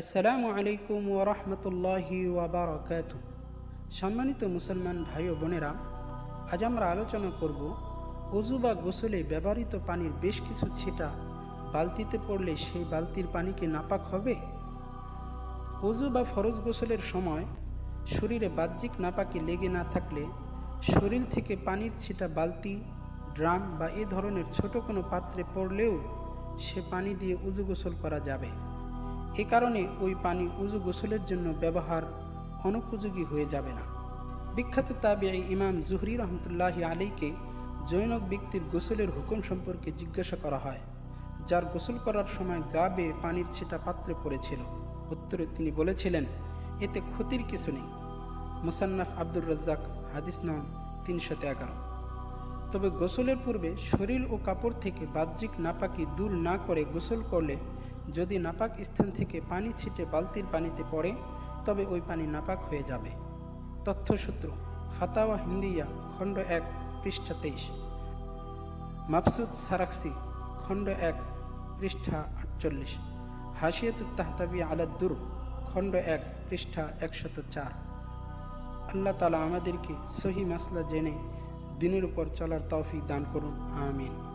আসসালামু আলাইকুম ওরহমতুল্লাহি ওয়াবারকাত সম্মানিত মুসলমান ভাই ও বোনেরা, আজ আমরা আলোচনা করব অজু বা গোসলে ব্যবহৃত পানির বেশ কিছু ছিটা, বালতিতে পড়লে সেই বালতির পানি কি নাপাক হবে? অজু বা ফরজ গোসলের সময় শরীরে বাহ্যিক নাপাকি লেগে না থাকলে শরীর থেকে পানির ছিটা, বালতি, ড্রাম বা এ ধরনের ছোট কোনো পাত্রে পড়লেও সে পানি দিয়ে উজু গোসল করা যাবে। এ কারণে ওই পানি উজু গোসলের জন্য ব্যবহার অনুপযোগী হয়ে যাবে না। বিখ্যাত তাবিআই ইমাম জুহরি রহমতুল্লাহ আলীকে জৈনক ব্যক্তির গোসলের হুকুম সম্পর্কে জিজ্ঞাসা করা হয়, যার গোসল করার সময় গা বেয়ে পানির ছিটা পাত্রে পড়েছিল। উত্তরে তিনি বলেছিলেন, এতে ক্ষতির কিছু নেই। মুসান্নাফ আব্দুর রাজ্জাক, হাদিস নাম তিনশত এগারো। তবে গোসলের পূর্বে শরীর ও কাপড় থেকে বাহ্যিক নাপাকি দূর না করে গোসল করলে যদি নাপাক স্থান থেকে পানি ছিটে বালতির পানিতে পড়ে, তবে ওই পানি নাপাক হয়ে যাবে। তথ্যসূত্র, ফাতাওয়া হিন্দিয়া, খণ্ড এক, পৃষ্ঠা তেইশ। মাফসুদ সারাক্সি, খণ্ড এক, পৃষ্ঠা আটচল্লিশ। হাসিয়াতুত তাহতাবি আলাদ্দুর খণ্ড এক, পৃষ্ঠা একশত চার। আল্লাহ তালা আমাদেরকে সহি মাসলা জেনে দিনের উপর চলার তৌফিক দান করুন, আমিন।